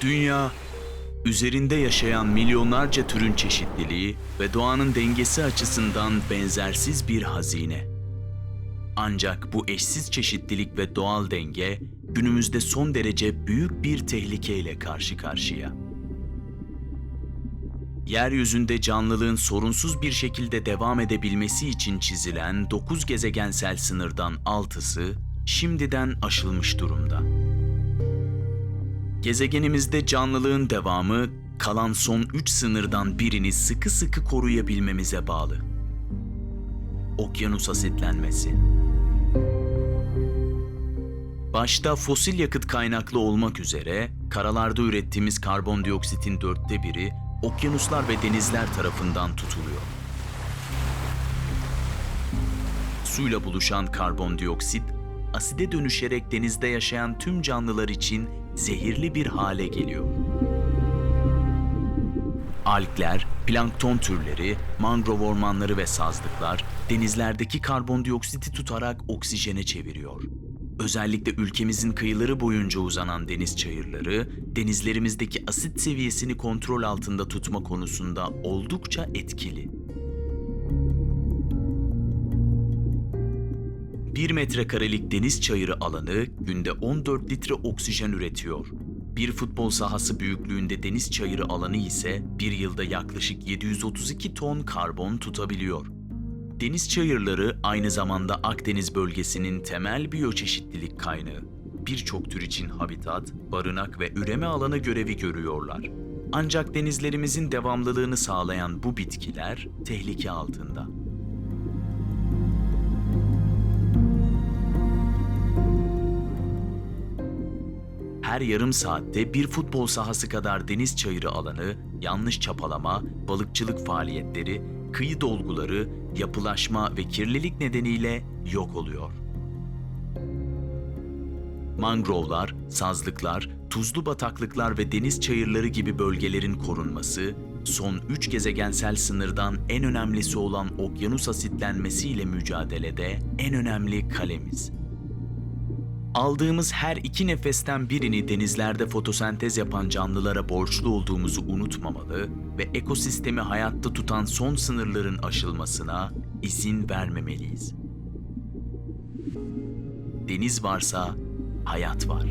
Dünya, üzerinde yaşayan milyonlarca türün çeşitliliği ve doğanın dengesi açısından benzersiz bir hazine. Ancak bu eşsiz çeşitlilik ve doğal denge günümüzde son derece büyük bir tehlikeyle karşı karşıya. Yeryüzünde canlılığın sorunsuz bir şekilde devam edebilmesi için çizilen 9 gezegensel sınırdan 6'sı şimdiden aşılmış durumda. Gezegenimizde canlılığın devamı kalan son 3 sınırdan birini sıkı sıkı koruyabilmemize bağlı. Okyanus asitlenmesi. Başta fosil yakıt kaynaklı olmak üzere karalarda ürettiğimiz karbondioksitin dörtte biri okyanuslar ve denizler tarafından tutuluyor. Suyla buluşan karbondioksit aside dönüşerek denizde yaşayan tüm canlılar için zehirli bir hale geliyor. Algler, plankton türleri, mangrove ormanları ve sazlıklar denizlerdeki karbondioksiti tutarak oksijene çeviriyor. Özellikle ülkemizin kıyıları boyunca uzanan deniz çayırları, denizlerimizdeki asit seviyesini kontrol altında tutma konusunda oldukça etkili. 1 metrekarelik deniz çayırı alanı günde 14 litre oksijen üretiyor. Bir futbol sahası büyüklüğünde deniz çayırı alanı ise bir yılda yaklaşık 732 ton karbon tutabiliyor. Deniz çayırları aynı zamanda Akdeniz bölgesinin temel biyoçeşitlilik kaynağı. Birçok tür için habitat, barınak ve üreme alanı görevi görüyorlar. Ancak denizlerimizin devamlılığını sağlayan bu bitkiler tehlike altında. Her yarım saatte bir futbol sahası kadar deniz çayırı alanı, yanlış çapalama, balıkçılık faaliyetleri, kıyı dolguları, yapılaşma ve kirlilik nedeniyle yok oluyor. Mangrovlar, sazlıklar, tuzlu bataklıklar ve deniz çayırları gibi bölgelerin korunması, son üç gezegensel sınırdan en önemlisi olan okyanus asitlenmesiyle mücadelede en önemli kalemiz. Aldığımız her iki nefesten birini denizlerde fotosentez yapan canlılara borçlu olduğumuzu unutmamalı ve ekosistemi hayatta tutan son sınırların aşılmasına izin vermemeliyiz. Deniz varsa hayat var.